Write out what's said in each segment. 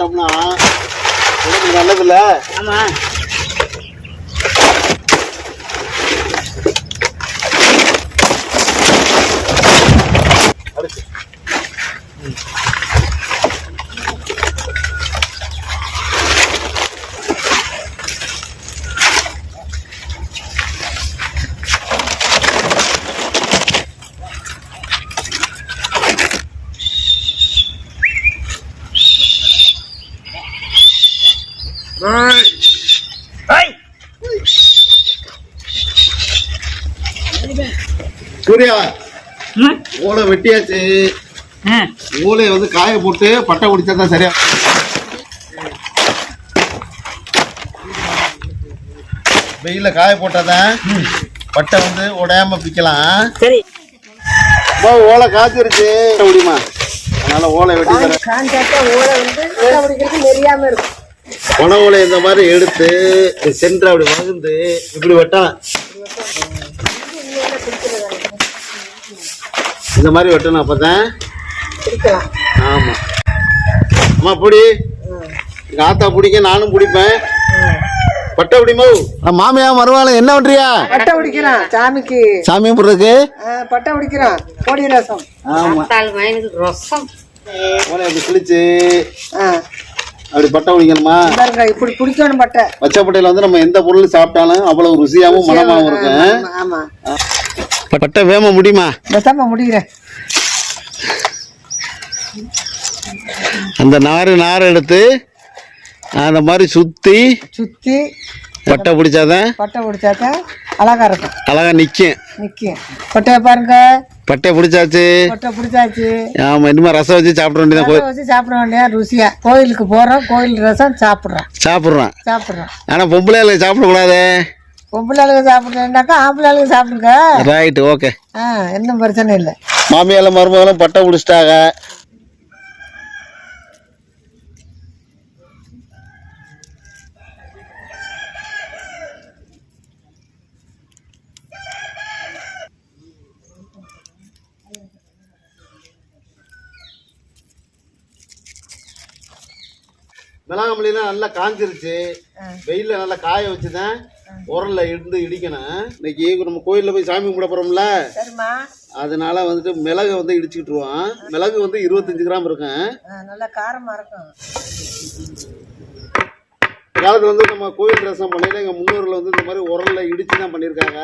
சாப்பிட்டோம்னா உடம்புக்கு நல்லதில்ல? ஆமா. அடுத்து. சூர்யா ஓலை வெட்டியாச்சு. ஓலையை வந்து காய போட்டு பட்டை குடிச்சா தான் சரியா வெயில காய போட்டாதான் பட்டை வந்து உடையாம பிக்கலாம். சரி. ஓலை காய்ச்சிருச்சு. முடியுமா அதனால ஓலை வெட்டி தரேன். ஓலை இந்த மாதிரி எடுத்து சென்டர் அப்படி வகுந்து இப்படி வெட்டலாம். இந்த மாதிரி வெட்டணும் அப்பதான் பிடிக்கலாம். ஆமா. அம்மா பிடி. எங்க ஆத்தா பிடிக்க நானும் பிடிப்பேன். பட்டை பிடிமோ? மாமியா மருவாளம் என்ன பண்றியா? பட்டை பிடிக்கிறான் சாமிக்கு. சாமி கும்பிட்றதுக்கு பட்டை பிடிக்கிறான் கோடி ரசம். ஆமா. ரசம். ஓலை அப்படி பட்டை பிடிக்கணுமா? இப்படி பிடிக்கணும் பட்டை. பச்சை பட்டையில வந்து நம்ம எந்த பொருள் சாப்பிட்டாலும் அவ்வளவு ருசியாவும் மனமாவும் இருக்கும். ஆமா. பட்டை வேம முடியுமா? பேசாம முடிகிறேன் அந்த நாறு நார் எடுத்து அந்த மாதிரி சுத்தி சுத்தி பட்டை பிடிச்சாதான் பட்டை பிடிச்சாக்கா அழகா இருக்கும். அழகா நிக்கும். நிக்கும். பட்டையை பாருங்க. பட்டை பிடிச்சாச்சு. பட்டை பிடிச்சாச்சு. ஆமா இனிமே ரசம் வச்சு சாப்பிட வேண்டியதான் வச்சு சாப்பிட வேண்டிய ருசியா. கோயிலுக்கு போறோம் கோயில் ரசம் சாப்பிடுறோம். சாப்பிட்றான் சாப்பிடுறோம். ஆனா பொம்பளை சாப்பிடக்கூடாதே. பொம்பளை ஆளுங்க சாப்பிடுறேன்னாக்கா ஆம்பளை ஆளுங்க சாப்பிடுங்க. ரைட் ஓகே ஆ இன்னும் பிரச்சனை இல்லை. மாமியால மருமகளும் பட்டை பிடிச்சிட்டாங்க மிளகாமலிலாம் நல்லா காஞ்சிருச்சு. வெயில்ல நல்லா காய வச்சுதான் உரல்ல இருந்து இடிக்கணும். இன்னைக்கு நம்ம கோயில்ல போய் சாமி கும்பிட போறோம்ல. அதனால வந்துட்டு மிளகை வந்து இடிச்சுக்கிட்டுருவோம் மிளகு வந்து இருபத்தஞ்சு கிராம் இருக்கும். நல்லா காரமா இருக்கும். இந்த காலத்துல வந்து நம்ம கோயில் ரசம் பண்ணையில எங்க முன்னோர்கள் வந்து இந்த மாதிரி உரல்ல இடிச்சு தான் பண்ணியிருக்காங்க.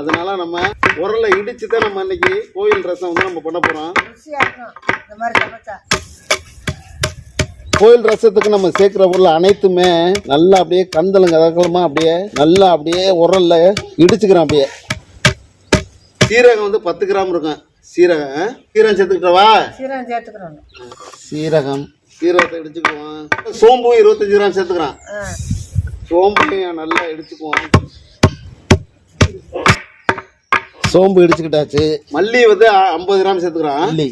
அதனால நம்ம உரல்ல இடிச்சு தான் நம்ம இன்னைக்கு கோயில் ரசம் வந்து நம்ம பண்ண இருக்கும். இந்த மாதிரி சமைச்சா. கோயில் ரசத்துக்கு நம்ம சேர்க்கிற பொருள் அனைத்துமே நல்லா அப்படியே கந்தலுங்க கதக்கலமா அப்படியே நல்லா அப்படியே உரல்ல இடிச்சுக்கிறோம் அப்படியே. சீரகம் வந்து பத்து கிராம் இருக்கும். சீரகம் சீரகம் சேர்த்துக்கிட்டவா? சீரகம் சேர்த்துக்கிறோம். சீரகம் சீரகத்தை இடிச்சுக்குவோம். சோம்பு இருபத்தஞ்சு கிராம் சேர்த்துக்கிறான் ஆ. சோம்பையும் நல்லா இடிச்சுக்குவோம். சோம்பு இடிச்சுக்கிட்டாச்சு. மல்லி வந்து ஐம்பது கிராம் சேர்த்துக்கிறான் மல்லி.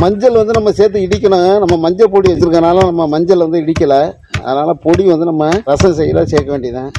மஞ்சள் வந்து நம்ம சேர்த்து இடிக்கணும். நம்ம மஞ்சள் பொடி வச்சிருக்கனால நம்ம மஞ்சள் வந்து இடிக்கல. அதனால பொடி வந்து நம்ம ரசம் செய்யல சேர்க்க வேண்டியதான்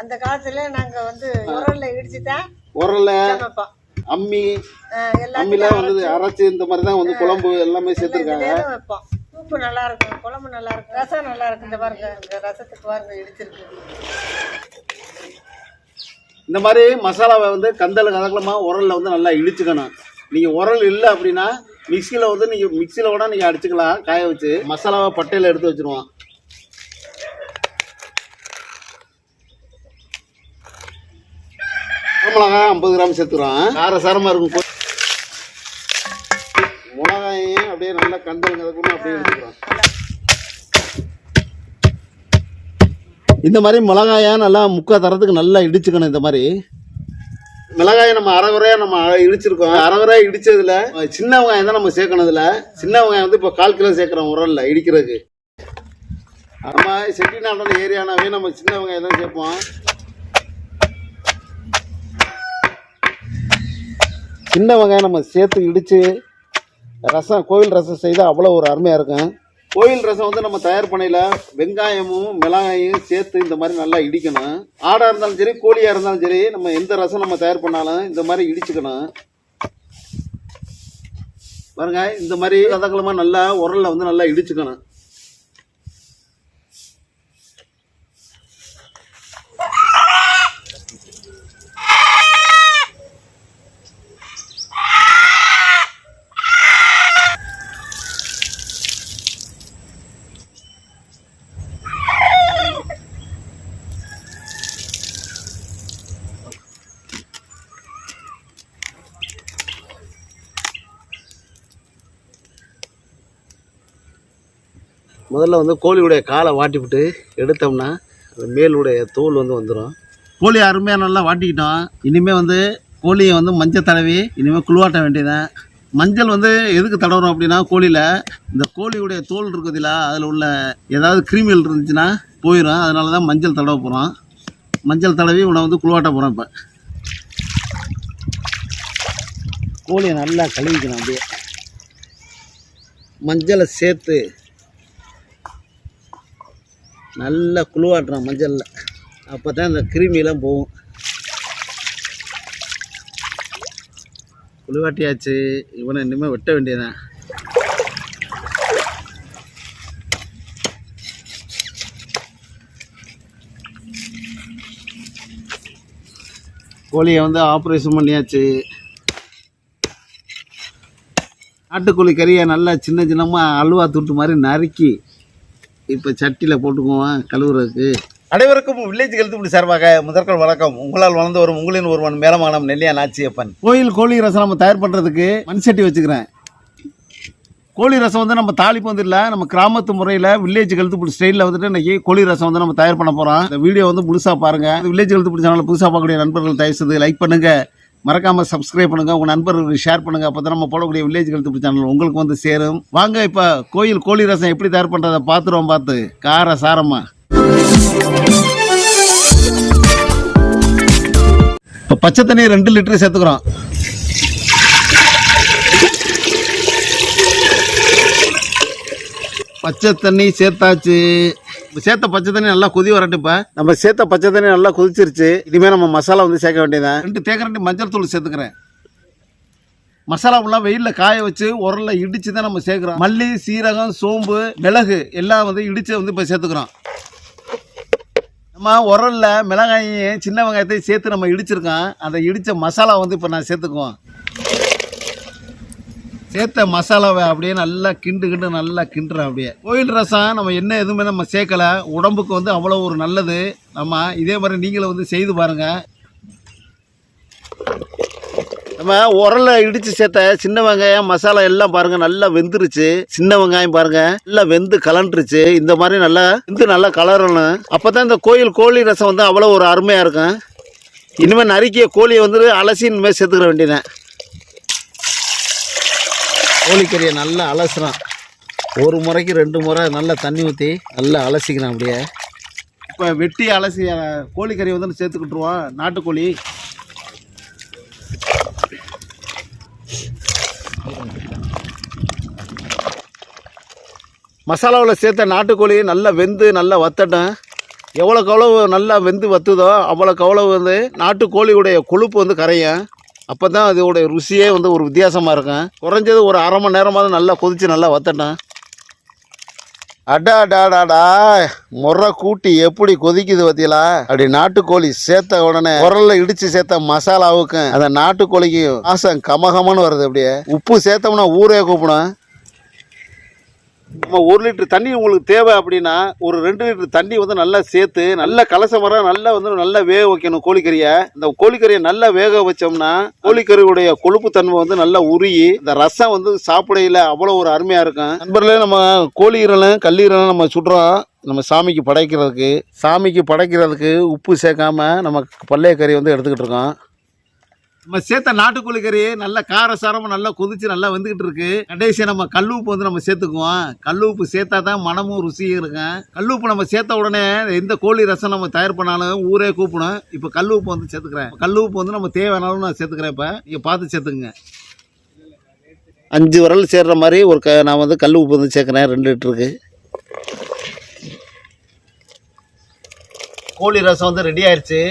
அந்த காலத்துல நாங்க வந்து உரல்ல இடிச்சு தான் உரல்ல அம்மி ஆ, எல்லாத்தையும் அம்மில வந்து அரைச்சு இந்த மாதிரி தான் வந்து குழம்பு எல்லாமே சேர்த்துருக்காங்க. வைப்போம். சூப்பு நல்லா இருக்கும் குழம்பு நல்லா இருக்கும் ரசம் நல்லா இருக்கும் இந்த பாருங்க இந்த ரசத்துக்கு பாருங்க இடிச்சிருக்கு. இந்த மாதிரி மசாலாவை வந்து கந்தல் கதக்கலமாக உரலில் வந்து நல்லா இடிச்சுக்கணும். நீங்கள் உரல் இல்லை அப்படின்னா மிக்சியில் வந்து நீங்கள் மிக்சியில் கூட நீங்கள் அடிச்சுக்கலாம் காய வச்சு. மசாலாவை பட்டையில் எடுத்து வச்சிருவோம். மிளகா ஐம்பது கிராம் சேர்த்துக்கிறோம் கார சாரமாக இருக்கும். மிளகாயும் அப்படியே நல்லா கந்தல் கதக்கணும் அப்படியே எடுத்துக்கிறோம். இந்த மாதிரி மிளகாயை நல்லா முக்கால் தரத்துக்கு நல்லா இடிச்சுக்கணும் இந்த மாதிரி. மிளகாயை நம்ம அரைகுறையாக நம்ம இடிச்சிருக்கோம். அரைகுறையாக இடித்ததில் சின்ன வெங்காயம் தான் நம்ம சேர்க்கணும் இதுல. சின்ன வெங்காயம் வந்து இப்போ கால் கிலோ சேர்க்குறோம் உரல்ல இடிக்கிறதுக்கு. நம்ம செட்டிநாடன் ஏரியானாவே நம்ம சின்ன வெங்காயம் தான் சேர்ப்போம். சின்ன வெங்காயம் நம்ம சேர்த்து இடித்து ரசம் கோவில் ரசம் செய்தால் அவ்வளோ ஒரு அருமையாக இருக்கும். கோயில் ரசம் வந்து நம்ம தயார் பண்ணையில வெங்காயமும் மிளகாயும் சேர்த்து இந்த மாதிரி நல்லா இடிக்கணும். ஆடா இருந்தாலும் சரி கோழியா இருந்தாலும் சரி நம்ம எந்த ரசம் நம்ம தயார் பண்ணாலும் இந்த மாதிரி இடிச்சுக்கணும். பாருங்க இந்த மாதிரி கதகளமா நல்லா உரல்ல வந்து நல்லா இடிச்சுக்கணும். முதல்ல வந்து கோழியுடைய காலை வாட்டிவிட்டு எடுத்தோம்னா அந்த மேலுடைய தோல் வந்து வந்துடும் கோழி அருமையாக நல்லா வாட்டிக்கிட்டோம். இனிமேல் வந்து கோழியை வந்து மஞ்சள் தடவி இனிமேல் குழுவாட்ட வேண்டியதான் மஞ்சள் வந்து எதுக்கு தடவுறோம் அப்படின்னா கோழியில் இந்த கோழியுடைய தோல் இருக்குதுல அதில் உள்ள ஏதாவது கிருமிகள் இருந்துச்சுன்னா போயிடும் அதனால தான் மஞ்சள் தடவ போகிறோம் மஞ்சள் தடவி உன்னை வந்து குழுவாட்ட போகிறோம் இப்போ. கோழியை நல்லா கழுவிக்கணும் அப்படியே. மஞ்சளை சேர்த்து நல்லா குழுவாட்டுறான் மஞ்சளில். அப்போ தான் இந்த கிருமியெல்லாம் போகும். குழுவாட்டியாச்சு இவனை இனிமேல் வெட்ட வேண்டியதான் கோழியை வந்து ஆப்ரேஷன் பண்ணியாச்சு. நாட்டுக்கோழி கறியை நல்லா சின்ன சின்னமாக அல்வா துட்டு மாதிரி நறுக்கி இப்போ சட்டியில் போட்டுக்குவோம் கழுவுறதுக்கு. அனைவருக்கும் வில்லேஜ் கழுத்துப்படி சார்பாக முதற்கல் வணக்கம். உங்களால் வளர்ந்து வரும் உங்களின் ஒருவன் மேலமானம் நெல்லியா நாச்சியப்பன். கோயில் கோழி ரசம் நம்ம தயார் பண்ணுறதுக்கு மண் சட்டி வச்சுக்கிறேன். கோழி ரசம் வந்து நம்ம தாளிப்பு வந்து இல்லை நம்ம கிராமத்து முறையில் வில்லேஜ் கழுத்துப்படி ஸ்டைலில் வந்துட்டு இன்னைக்கு கோழி ரசம் வந்து நம்ம தயார் பண்ண போகிறோம் இந்த வீடியோ வந்து முழுசாக பாருங்கள் வில்லேஜ் கழுத்துப்படி சேனலில் புதுசாக பார்க்கக்கூடிய நண்பர்கள் தயவு செய்து லைக் பண்ணுங்கள் மறக்காமல் சப்ஸ்கிரைப் பண்ணுங்கள் உங்கள் நண்பர்களுக்கு ஷேர் பண்ணுங்கள் அப்போ தான் நம்ம போடக்கூடிய வில்லேஜ் கழுத்துப்படி சேனல் உங்களுக்கு வந்து சேரும். வாங்க இப்போ கோயில் கோழி ரசம் எப்படி தயார் பண்ணுறதை பார்த்துருவோம் பார்த்து. கார சாரமாக இப்போ பச்சை தண்ணி ரெண்டு லிட்டரு சேர்த்துக்கிறோம். பச்சை தண்ணி சேர்த்தாச்சு. சேர்த்த பச்சை தண்ணி நல்லா கொதி வரட்டும் இப்போ. நம்ம சேர்த்த பச்சை தண்ணி நல்லா கொதிச்சிருச்சு. இனிமேல் நம்ம மசாலா வந்து சேர்க்க வேண்டியதான் ரெண்டு தேக்கரண்டி மஞ்சள் தூள் சேர்த்துக்கிறேன். மசாலா ஃபுல்லாக வெயிலில் காய வச்சு உரல்ல இடிச்சு தான் நம்ம சேர்க்குறோம். மல்லி சீரகம் சோம்பு மிளகு எல்லாம் வந்து இடித்து வந்து இப்போ சேர்த்துக்கிறோம். நம்ம உரல்ல மிளகாயையும் சின்ன வெங்காயத்தையும் சேர்த்து நம்ம இடிச்சிருக்கோம். அந்த இடித்த மசாலா வந்து இப்போ நான் சேர்த்துக்குவோம். சேர்த்த மசாலாவை அப்படியே நல்லா கிண்டு கிண்டு நல்லா கிண்டுறோம் அப்படியே. கோயில் ரசம் நம்ம என்ன எதுவுமே நம்ம சேர்க்கல. உடம்புக்கு வந்து அவ்வளோ ஒரு நல்லது. நம்ம இதே மாதிரி நீங்களும் வந்து செய்து பாருங்கள் நம்ம உரல்ல இடித்து சேர்த்த சின்ன வெங்காயம் மசாலா எல்லாம் பாருங்க நல்லா வெந்துருச்சு. சின்ன வெங்காயம் பாருங்க நல்லா வெந்து கலண்டுருச்சு. இந்த மாதிரி நல்லா வெந்து நல்லா கலரணும். அப்பதான் இந்த கோயில் கோழி ரசம் வந்து அவ்வளோ ஒரு அருமையாக இருக்கும். இனிமேல் நறுக்கிய கோழியை வந்து அலசி இனிமேல் சேர்த்துக்கிற வேண்டியதான் கோழிக்கறியை நல்லா அலசுறான். ஒரு முறைக்கு ரெண்டு முறை நல்லா தண்ணி ஊற்றி நல்லா அலசிக்கிறான் அப்படியே. இப்போ வெட்டி அலசி கோழிக்கறி கோழிக்கறியை வந்து சேர்த்துக்கிட்டுருவோம் நாட்டுக்கோழி. மசாலாவில் சேர்த்த நாட்டுக்கோழி நல்லா வெந்து நல்லா வத்தட்டும். எவ்வளோக்கு எவ்வளவு நல்லா வெந்து வத்துதோ அவ்வளோக்கு அவ்வளவு வந்து நாட்டுக்கோழியுடைய கொழுப்பு வந்து கரையும். அப்போ தான் அதோடைய ருசியே வந்து ஒரு வித்தியாசமாக இருக்கும். குறைஞ்சது ஒரு அரை மணி நேரமாவது நல்லா கொதிச்சு நல்லா வத்தட்டும் அடாடாடாடா முறை கூட்டி எப்படி கொதிக்குது பத்தியலா அப்படி நாட்டுக்கோழி சேர்த்த உடனே குரல்ல இடிச்சு சேர்த்த மசாலாவுக்கும் அந்த நாட்டுக்கோழிக்கும் ஆசை கமகமன்னு வருது அப்படியே. உப்பு சேர்த்தோம்னா ஊரே கூப்பிடும். நம்ம ஒரு லிட்டர் தண்ணி உங்களுக்கு தேவை அப்படின்னா ஒரு ரெண்டு லிட்டர் தண்ணி வந்து நல்லா சேர்த்து நல்லா கலச மரம் நல்லா வந்து நல்லா வேக வைக்கணும் கோழிக்கறியை. இந்த கோழிக்கறியை நல்லா வேக வச்சோம்னா கோழிக்கறியுடைய கொழுப்பு தன்மை வந்து நல்லா உருகி இந்த ரசம் வந்து சாப்பிடையில அவ்வளோ ஒரு அருமையாக இருக்கும். நண்பர்களே நம்ம கோழி இரலும் கல்லீரலும் நம்ம சுடுறோம் நம்ம சாமிக்கு படைக்கிறதுக்கு சாமிக்கு படைக்கிறதுக்கு உப்பு சேர்க்காம நம்ம பள்ளைய கறி வந்து எடுத்துக்கிட்டு இருக்கோம். நம்ம சேர்த்த நாட்டுக்கோழி கறி நல்ல காரசாரமாக நல்லா கொதிச்சு நல்லா வந்துகிட்டு இருக்கு. கடைசியாக நம்ம கல்லுப்பு வந்து நம்ம சேர்த்துக்குவோம். கல்லுப்பு சேர்த்தா தான் மனமும் ருசியும் இருக்கும். கல்லுப்பு நம்ம சேர்த்த உடனே எந்த கோழி ரசம் நம்ம தயார் பண்ணாலும் ஊரே கூப்பிடும். இப்போ கல்லுப்பு வந்து சேர்த்துக்கிறேன். கல்லுப்பு வந்து நம்ம தேவையானாலும் நான் சேர்த்துக்கிறேன் இப்போ. நீங்கள் பார்த்து சேர்த்துக்குங்க. அஞ்சு விரல் சேர்ற மாதிரி ஒரு க நான் வந்து கல் உப்பு வந்து சேர்க்குறேன். ரெண்டு லிட்டருக்கு கோழி ரசம் வந்து ரெடி ஆயிடுச்சு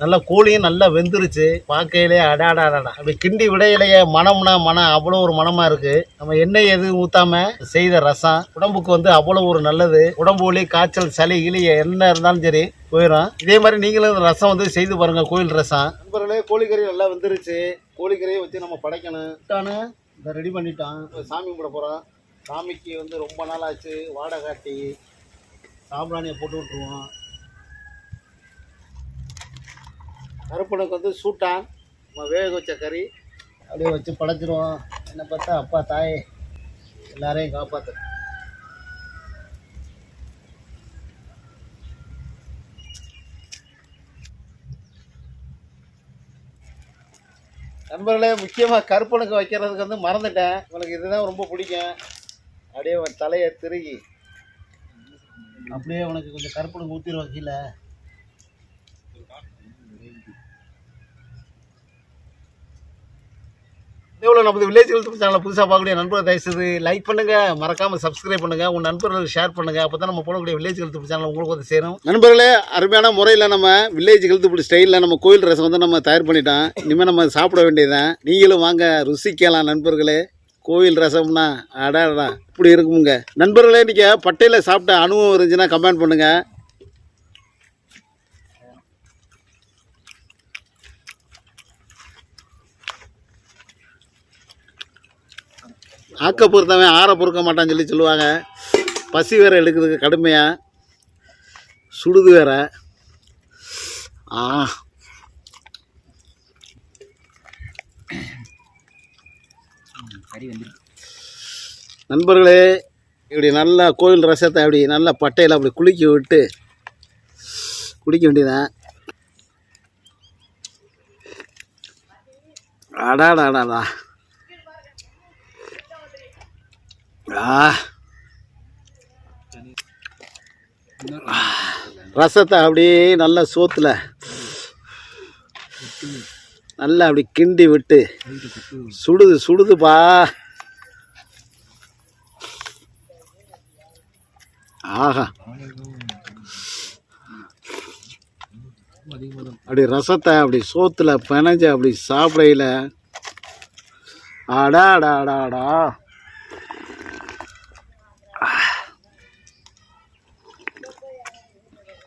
நல்லா கோழியும் நல்லா வெந்துருச்சு. பார்க்கையிலே அடாடாடா அப்படி கிண்டி விடையிலேயே மனம்னா மனம் அவ்வளோ ஒரு மனமாக இருக்குது நம்ம எண்ணெய் எதுவும் ஊற்றாம செய்த ரசம்? உடம்புக்கு வந்து அவ்வளோ ஒரு நல்லது. உடம்பு ஒளி காய்ச்சல் சளி கிளி என்ன இருந்தாலும் சரி போயிடும் இதே மாதிரி நீங்களும் ரசம் வந்து செய்து பாருங்கள் கோயில் ரசம். நண்பர்களே கோழிக்கறி நல்லா வெந்துருச்சு. கோழிக்கறியை வச்சு நம்ம படைக்கணும். இதை ரெடி பண்ணிட்டான். சாமி கும்பிட போகிறோம் சாமிக்கு வந்து ரொம்ப நாள் ஆச்சு. வாடகாட்டி சாம்பிராணியை போட்டு விட்ருவோம் கருப்பனுக்கு வந்து சூட்டான். நம்ம வேக வச்ச கறி. அப்படியே வச்சு படைச்சிருவோம். என்ன பார்த்தா அப்பா தாய் எல்லாரையும் காப்பாற்று நண்பர்களே முக்கியமாக கருப்பனுக்கு வைக்கிறதுக்கு வந்து மறந்துட்டேன். உங்களுக்கு இதுதான் ரொம்ப பிடிக்கும். அப்படியே உன் தலையை திருகி அப்படியே உனக்கு கொஞ்சம் கருப்பனுக்கு ஊற்றிடுவோம் கீழே. இதேபோல் நமது வில்லேஜ் ஹெல்த் சேனலை புதுசாக பார்க்கக்கூடிய நண்பர்கள் தயவுசெய்து லைக் பண்ணுங்கள் மறக்காமல் சப்ஸ்கிரைப் பண்ணுங்கள் உங்கள் நண்பர்களுக்கு ஷேர் பண்ணுங்கள் அப்போ தான் நம்ம போடக்கூடிய வில்லேஜ் ஹெல்த் சேனல் உங்களுக்கு வந்து சேரும். நண்பர்களே அருமையான முறையில் நம்ம வில்லேஜ் ஹெல்த் ஃபுட் ஸ்டைலில் நம்ம கோயில் ரசம் வந்து நம்ம தயார் பண்ணிட்டோம். இனிமேல் நம்ம சாப்பிட வேண்டியதுதான். நீங்களும் வாங்க ருசிக்கலாம் நண்பர்களே. கோயில் ரசம்னா அடாடா இப்படி இருக்குமுங்க. நண்பர்களே நீங்கள் பட்டையில் சாப்பிட்ட அனுபவம் இருந்துச்சுன்னா கமெண்ட் பண்ணுங்கள் ஆக்க பொறுத்தவன் ஆற பொறுக்க மாட்டான்னு சொல்லி சொல்லுவாங்க. பசி வேற எடுக்கிறதுக்கு கடுமையாக சுடுது வேற. ஆ. நண்பர்களே இப்படி நல்லா கோயில் ரசத்தை அப்படி நல்லா பட்டையில் அப்படி குளிக்க விட்டு குடிக்க வேண்டியதான் அடாடாடாடா. அடாடா Ah. ரசத்தை அப்படியே நல்லா சோத்துல நல்லா அப்படி கிண்டி விட்டு சுடுது சுடுதுப்பா. ஆஹா. அப்படி ரசத்தை அப்படி சோத்துல பிணைஞ்சு அப்படி சாப்பிடையில. அடாடாடாடா